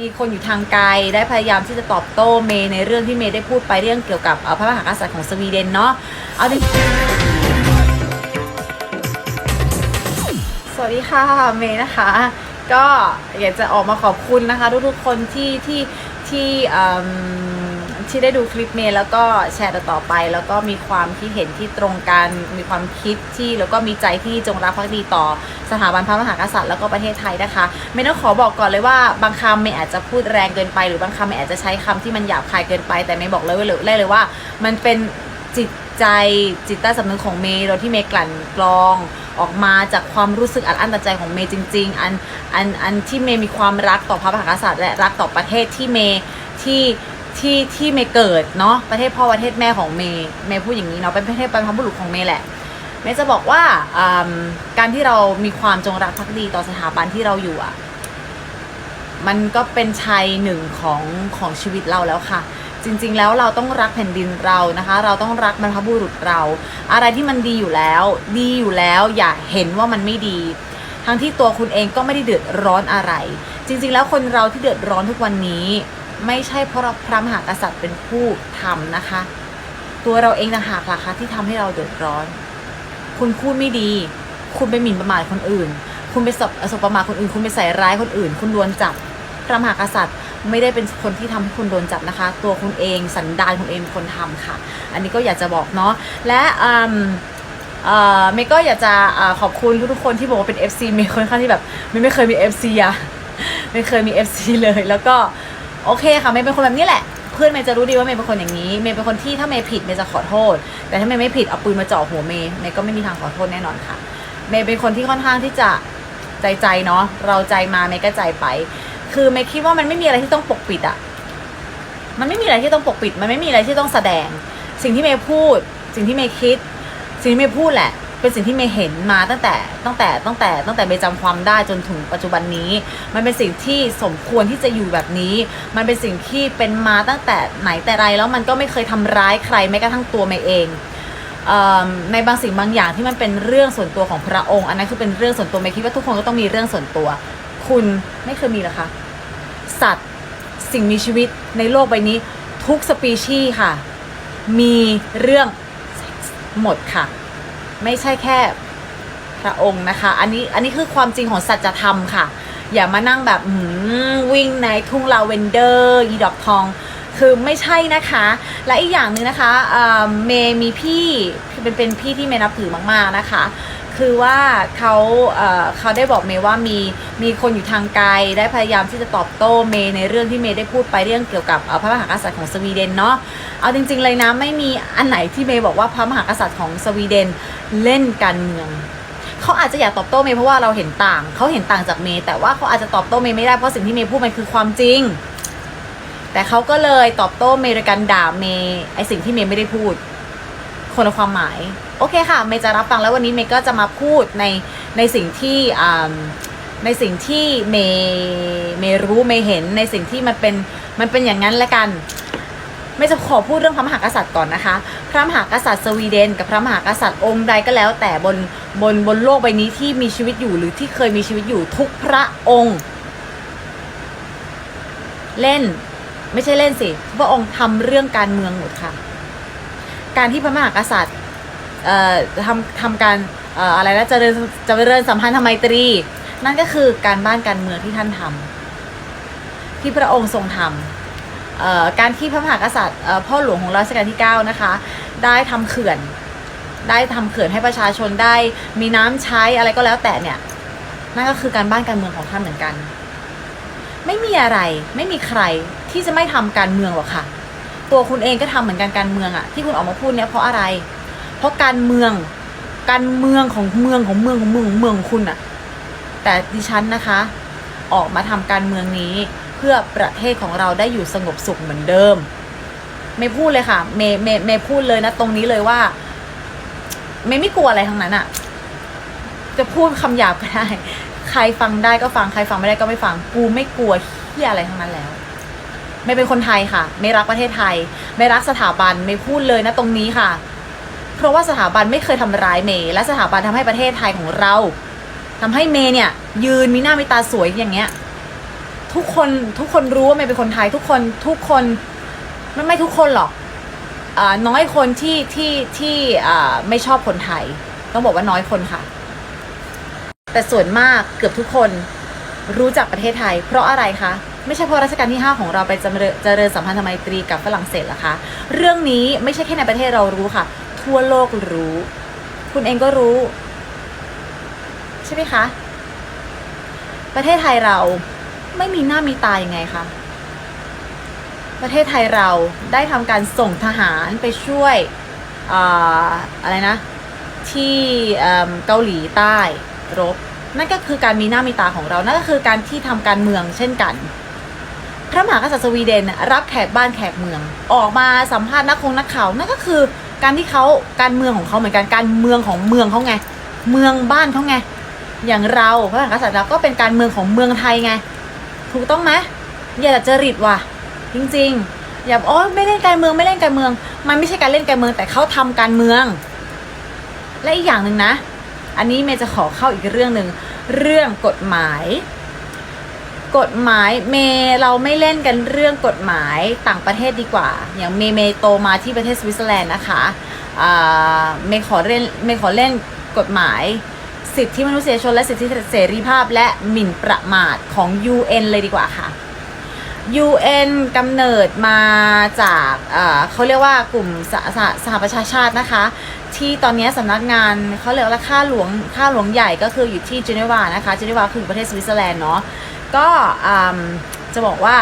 มีคนอยู่ทางไกลได้พยายามที่จะตอบโต้เมย์ในเรื่องที่เมย์ได้พูดไปเรื่องเกี่ยวกับเอ่อพระมหากษัตริย์ของสวีเดนเนาะเอาดิสวัสดีค่ะเมย์นะคะ ก็อยากจะออกมาขอบคุณนะคะ ทุกๆคนที่ที่ที่ ที่ได้ดูคลิปเมย์แล้วก็แชร์ต่อไป แล้วก็มีความคิดเห็นที่ตรงกันมีความคิดที่แล้วก็มีใจที่จงรักภักดีต่อสถาบันพระมหากษัตริย์แล้วก็ประเทศไทยนะคะเมย์ต้องขอบอกก่อนเลยว่าบางคำเมย์อาจจะพูดแรงเกินไป หรือบางคำเมย์อาจจะใช้คำที่มันหยาบคายเกินไป แต่เมย์บอกเลยว่าเลยเลยว่า มันเป็นจิตใจจิตใต้สำนึกของเมย์โดยที่เมย์กลั่นกรองออกมาจากความรู้สึกอัดอั้นตันใจของเมย์จริง ๆ อันอันอันที่เมย์มีความรักต่อพระมหากษัตริย์และรักต่อประเทศที่เมย์ที่ ที่ที่เมย์เกิดเนาะประเทศพ่อประเทศแม่ของเมย์เมย์พูดอย่างนี้เนาะเป็นประเทศบรรพบุรุษของเมย์แหละเมย์จะบอกว่าการที่เรามีความจงรักภักดีต่อสถาบันที่เราอยู่อะมันก็เป็นชัยหนึ่งของของชีวิตเราแล้วค่ะ จริง ๆ แล้วเราต้องรักแผ่นดินเรานะคะ เราต้องรักบรรพบุรุษเรา อะไรที่มันดีอยู่แล้ว ดีอยู่แล้วอย่าเห็นว่ามันไม่ดี ทั้งที่ตัวคุณเองก็ไม่ได้เดือดร้อนอะไร จริง ๆ แล้วคนเราที่เดือดร้อนทุกวันนี้ ไม่ใช่เพราะเราพระมหากษัตริย์เป็นผู้ทำนะคะ ตัวเราเองต่างหากล่ะคะที่ทำให้เราเดือดร้อน คุณพูดไม่ดี คุณไปหมิ่นประมาทคนอื่น คุณไปสบสบประมาทคนอื่น คุณไปใส่ร้ายคนอื่น คุณโดนจับพระมหากษัตริย์ไม่ได้เป็นคนที่ทำให้คุณโดนจับนะคะ ตัวคุณเองสันดานคุณเองเป็นคนทำค่ะ อันนี้ก็อยากจะบอกเนาะและอืมเอ่อเมย์ก็อยากจะอขอบคุณทุกๆคนที่บอกว่าเป็น FC เมย์ค่อนข้างที่แบบเมย์ไม่เคยมี FC อะไม่เคยมี FC เลย แล้วก็ โอเคค่ะเมย์เป็นคนแบบนี้แหละ เพื่อนเมย์จะรู้ดีว่าเมย์เป็นคนอย่างนี้ เมย์เป็นคนที่ถ้าเมย์ผิดเมย์จะขอโทษ แต่ถ้าเมย์ไม่ผิดเอาปืนมาเจ่อหัวเมย์เมย์ก็ไม่มีทางขอโทษแน่นอนค่ะ เมย์เป็นคนที่ค่อนข้างที่จะใจใจเนาะเราใจมาเมย์ก็ใจไป คือเมย์คิดว่ามันไม่มีอะไรที่ต้องปกปิดอะมันไม่มีอะไรที่ต้องปกปิด มันไม่มีอะไรที่ต้องแสดง สิ่งที่เมย์พูด สิ่งที่เมย์คิด สิ่งที่เมย์พูดแหละ เป็นสิ่งที่เมย์เห็นมาตั้งแต่ตั้งแต่ตั้งแต่ตั้งแต่เมย์จำความได้จนถึงปัจจุบันนี้ มันเป็นสิ่งที่สมควรที่จะอยู่แบบนี้ มันเป็นสิ่งที่เป็นมาตั้งแต่ไหนแต่ไรแล้วมันก็ไม่เคยทำร้ายใครแม้กระทั่งตัวเมย์เองในบางสิ่งบางอย่างที่มันเป็นเรื่องส่วนตัวของพระองค์ อันนั้นคือเป็นเรื่องส่วนตัวเมย์คิดว่าทุกคนก็ต้องมีเรื่องส่วนตัว คุณไม่เคยมีหรอคะสัตว์สิ่งมีชีวิตในโลกใบนี้ ทุกสปีชีส์ค่ะ มีเรื่องหมดค่ะ ไม่ใช่แค่พระองค์นะคะ อันนี้อันนี้คือความจริงของสัจธรรมค่ะ อย่ามานั่งแบบวิ่งในทุ่งลาเวนเดอร์อีดอกทอง คือไม่ใช่นะคะ และอีกอย่างหนึ่งนะคะเอ่อเมย์มีพี่เป็นเป็นพี่ที่เมย์นับถือมากๆนะคะ คือว่าเขาเอ่อเขาได้บอกเมย์ว่ามีมีคนอยู่ทางไกลได้พยายามที่จะตอบโต้เมย์ในเรื่องที่เมย์ได้พูดไปเรื่องเกี่ยวกับเอ่อพระมหากษัตริย์ของสวีเดนเนาะเอาจริง ๆ เลยนะไม่มีอันไหนที่เมย์บอกว่าพระมหากษัตริย์ของสวีเดนเล่นการเมืองเขาอาจจะอยากตอบโต้เมย์เพราะว่าเราเห็นต่างเขาเห็นต่างจากเมย์แต่ว่าเขาอาจจะตอบโต้เมย์ไม่ได้เพราะสิ่งที่เมย์พูดมันคือความจริง แต่เขาก็เลยตอบโต้เมย์โดยการด่าเมย์ไอสิ่งที่เมย์ไม่ได้พูด คนละความหมาย โอเคค่ะเมย์จะรับฟังแล้ววันนี้เมย์ก็จะมาพูดในในสิ่งที่ในสิ่งที่เมย์เมย์รู้เมย์เห็นในสิ่งที่มันเป็นมันเป็นอย่างนั้นละกันไม่จะขอพูดเรื่องพระมหากษัตริย์ก่อนนะคะ พระมหากษัตริย์สวีเดน กับพระมหากษัตริย์องค์ใดก็แล้ว แต่บนบนบนโลกใบนี้ที่มีชีวิตอยู่หรือที่เคยมีชีวิตอยู่ทุกพระองค์ เล่นไม่ใช่เล่นสิพระองค์ทำเรื่องการเมืองหมดค่ะ การที่พระมหากษัตริย์ทำทำการอออะไรนะจะเริญเจริญสัมพันธไมตรี นั่นก็คือการบ้านการเมืองที่ท่านทำที่พระองค์ทรงทำการที่พระมหากษัตริย์พ่อหลวงของรัชกาลที่ 9 นะคะ ได้ทำเขื่อน ได้ทำเขื่อนให้ประชาชนได้มีน้ำใช้อะไรก็แล้วแต่เนี่ย นั่นก็คือการบ้านการเมืองของท่านเหมือนกัน ไม่มีอะไรไม่มีใครที่จะไม่ทำการเมืองหรอกค่ะ ตัวคุณเองก็ทำเหมือนกันการเมืองอะที่คุณออกมาพูดเนี่ยเพราะอะไร เพราะการเมือง การเมืองของเมืองของเมืองของเมืองของเมืองของคุณอะแต่ดิฉันนะคะ ออกมาทำการเมืองนี้เพื่อประเทศของเราได้อยู่สงบสุขเหมือนเดิมไม่พูดเลยค่ะเมย์เมย์เมย์พูดเลยนะตรงนี้เลยว่าเมย์ไม่กลัวอะไรทั้งนั้นอะจะพูดคำหยาบก็ได้ ใครฟังได้ก็ฟังใครฟังไม่ได้ก็ไม่ฟัง กูไม่กลัวเฮียอะไรทั้งนั้นแล้ว ไม่เป็นคนไทยค่ะ ไม่รักประเทศไทย ไม่รักสถาบันไม่พูดเลยนะตรงนี้ค่ะ เพราะว่าสถาบันไม่เคยทำร้ายเมย์และสถาบันทำให้ประเทศไทยของเราทำให้เมย์เนี่ย ยืนมีหน้ามีตาสวยอย่างเงี้ย ทุกคนทุกคนรู้ว่าเมย์เป็นคนไทย ทุกคนทุกคนไม่ไม่ทุกคนหรอกอาน้อยคนที่ที่ที่อ่าไม่ชอบคนไทย ต้องบอกว่าน้อยคนค่ะ แต่ส่วนมากเกือบทุกคนรู้จักประเทศไทย เพราะอะไรคะ ไม่ใช่เพราะรัชกาลที่ 5 ของเราไปเจริญเจริญสัมพันธไมตรีกับฝรั่งเศสหรอคะ เรื่องนี้ไม่ใช่แค่ในประเทศเรารู้ค่ะ ทั่วโลกรู้ คุณเองก็รู้ ใช่ไหมคะ ประเทศไทยเราไม่มีหน้ามีตายังไงคะ ประเทศไทยเราได้ทำการส่งทหารไปช่วยออะไรนะ ที่เอิ่มเกาหลีใต้รบนั่นก็คือการมีหน้ามีตาของเรา นั่นก็คือการที่ทำการเมืองเช่นกัน พระมหากษัตริย์สวีเดนรับแขกบ้านแขกเมือง ออกมาสัมภาษณ์นักคงนักข่าวนั่นก็คือการที่เขาการเมืองของเขาเหมือนกันการเมืองของเมืองเขาไง เมืองบ้านเขาไง อย่างเราพระมหากษัตริย์เราก็เป็นการเมืองของเมืองไทยไง ถูกต้องไหมอย่าจริตว่ะ จริงๆ อย่าอ๋อไม่เล่นการเมืองไม่เล่นการเมือง มันไม่ใช่การเล่นการเมืองแต่เขาทำการเมือง และอีกอย่างหนึ่งนะ อันนี้เมย์จะขอเข้าอีกเรื่องหนึ่งเรื่องกฎหมาย กฎหมายเมย์เราไม่เล่นกันเรื่องกฎหมายต่างประเทศดีกว่า อย่างเมย์เมย์โตมาที่ประเทศสวิตเซอร์แลนด์นะคะเมย์ขอเล่นเมย์ขอเล่นกฎหมายสิทธิมนุษยชนและสิทธิเสรีภาพและหมิ่นประมาทของ UN เลยดีกว่าค่ะ UN กำเนิดมาจากเขาเรียกว่ากลุ่มสหสสหประชาชาตินะคะ ที่ตอนนี้สำนักงานเขาเรียกว่าค่าหลวงค่าหลวงใหญ่ก็คืออยู่ที่เจนีวานะคะเจนีวาคือประเทศสวิตเซอร์แลนด์เนาะ ก็จะบอกว่า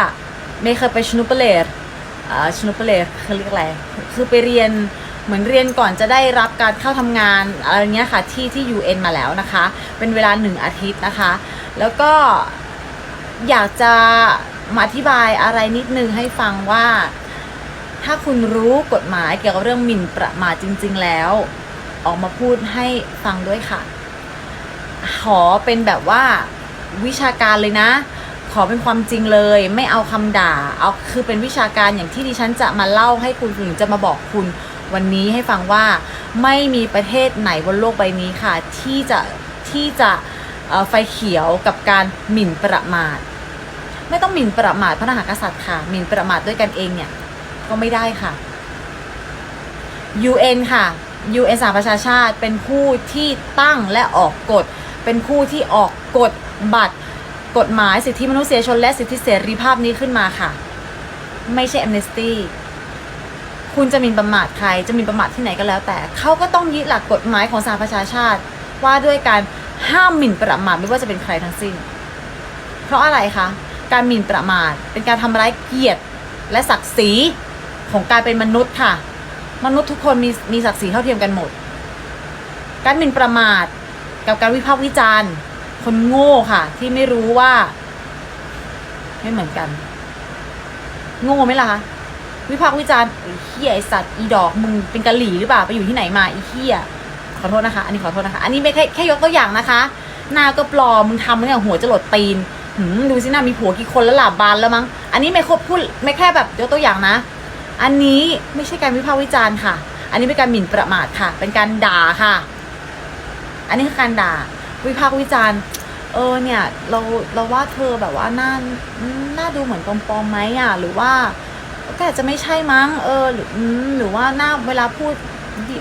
ไม่เคยไปชนุปเลตชนุปเลตคือเรียกอะไร คือไปเรียนเหมือนเรียนก่อนจะได้รับการเข้าทำงานอะไรเงี้ยค่ะที่ที่ UN มาแล้วนะคะ เป็นเวลาหนึ่งอาทิตย์นะคะ แล้วก็อยากจะมาอธิบายอะไรนิดนึงให้ฟังว่า ถ้าคุณรู้กฎหมายเกี่ยวกับเรื่องหมิ่นประมาทจริง ๆ แล้ว ออกมาพูดให้ฟังด้วยค่ะ ขอเป็นแบบว่า วิชาการเลยนะ ขอเป็นความจริงเลย ไม่เอาคำด่า เอาคือเป็นวิชาการอย่างที่ดิฉันจะมาเล่าให้คุณหรือจะมาบอกคุณวันนี้ให้ฟังว่าไม่มีประเทศไหนบนโลกใบนี้ค่ะ ที่จะที่จะไฟเขียวกับการหมิ่นประมาท ไม่ต้องหมิ่นประมาทพระมหากษัตริย์ค่ะ หมิ่นประมาทด้วยกันเองเนี่ย ก็ไม่ได้ค่ะ UN ค่ะ UN สหประชาชาติเป็นผู้ที่ตั้งและออกกฎ เป็นผู้ที่ออกกฎ บัตรกฎหมายสิทธิมนุษยชนและสิทธิเสรีภาพนี้ขึ้นมาค่ะ ไม่ใช่ amnesty คุณจะมินประมาทใครจะมินประมาทที่ไหนก็แล้ว แต่เขาก็ต้องยึดหลักกฎหมายของสหประชาชาติ ว่าด้วยการห้ามหมิ่นประมาทไม่ว่าจะเป็นใครทั้งสิ้น เพราะอะไรคะการหมิ่นประมาทเป็นการทำร้ายเกียรติและศักดิ์ศรีของการเป็นมนุษย์ค่ะ มนุษย์ทุกคนมีมีศักดิ์ศรีเท่าเทียมกันหมด การหมิ่นประมาทกับการวิพากษ์วิจารณ์ คนโง่ค่ะ ที่ไม่รู้ว่า ไม่เหมือนกัน โง่ไหมล่ะคะวิพากษ์วิจารณ์ไอ้เหี้ยไอสัตว์อีดอกมึงเป็นกะหรี่หรือเปล่าไปอยู่ที่ไหนมาไอีเหี้ยขอโทษนะคะ อันนี้ขอโทษนะคะ อันนี้ไม่แค่แค่ยกตัวอย่างนะคะ หน้าก็ปลอมมึงทำเนี่ยหัวจะหลดตีนหืมดูสิหน้ามีผัวกี่คนแล้วหลาบบานแล้วมั้ง อันนี้ไม่ครบพูดไม่แค่แบบยกตัวอย่างนะ อันนี้ไม่ใช่การวิพากษ์วิจารณ์ค่ะ อันนี้เป็นการหมิ่นประมาทค่ะ เป็นการด่าค่ะ อันนี้คือการด่า วิพากษ์วิจารณ์ เออเนี่ยเราเราว่าเธอแบบว่าหน้าหน้าดูเหมือนปลอมๆไหมอะหรือว่าก็อาจจะไม่ใช่มั้งเออหรือหรือว่าหน้าเวลาพูด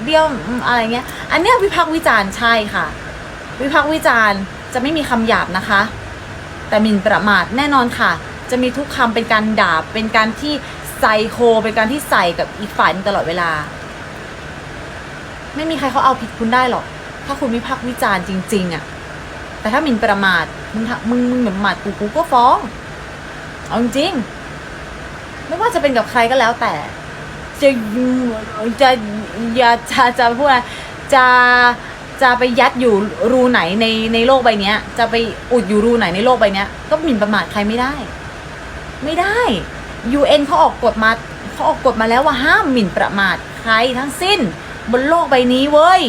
เบี้ยวอะไรเงี้ย อันเนี้ยวิพากษ์วิจารณ์ใช่ค่ะ วิพากษ์วิจารณ์จะไม่มีคำหยาบนะคะ แต่หมิ่นประมาทแน่นอนค่ะ จะมีทุกคำเป็นการด่าเป็นการที่ไซโคเป็นการที่ใส่กับอีกฝ่ายตลอดเวลา ไม่มีใครเขาเอาผิดคุณได้หรอก ถ้าคุณวิพากษ์วิจารณ์จริง ๆอะ่ะ แต่ถ้าหมิ่นประมาทมึงมึงมึงหมิ่นประมาทกูกูก็ฟ้อง เอาจริงๆไม่ว่าจะเป็นกับใครก็แล้วแต่ จะจะอย่าจะจะพูดอะไรจะจะไปยัดอยู่รูไหนในในโลกใบนี้จะไปอุดอยู่รูไหนในโลกใบนี้ก็หมิ่นประมาทใครไม่ได้ ไม่ได้ UN เขาออกกฎมาเขาออกกฎมาแล้วว่าห้ามหมิ่นประมาทใครทั้งสิ้น บนโลกใบนี้เว้ย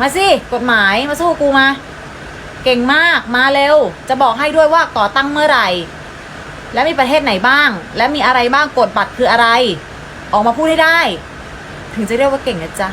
มาสิกฎหมายมาสู้กูมา เก่งมากมาเร็ว จะบอกให้ด้วยว่าก่อตั้งเมื่อไหร่ และมีประเทศไหนบ้าง และมีอะไรบ้างกฎบัตรคืออะไร ออกมาพูดให้ได้ ถึงจะเรียกว่าเก่งนะจ๊ะ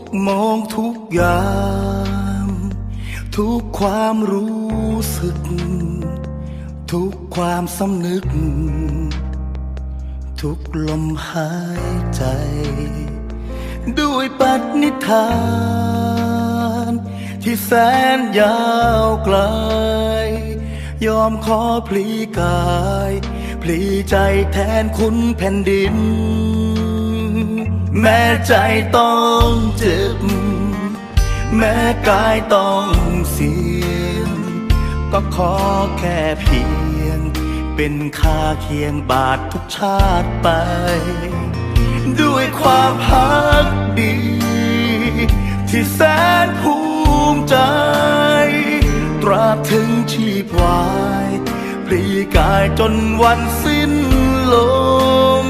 กโมงทุกยาม ทุกความรู้สึก ทุกความสำนึก ทุกลมหายใจ ด้วยปัณิธาน ที่แสนยาวไกล ยอมขอพลีกาย พลีใจแทนคุณแผ่นดิน แม้ใจต้องเจ็บ แม้กายต้องเสียง ก็ขอแค่เพียง เป็นค่าเคียงบาททุกชาติไป ด้วยความพักดี ที่แสนภูมิใจ ตราบถึงชีพวายปรีกายจนวันสิ้นลม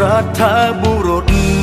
รัฐบุร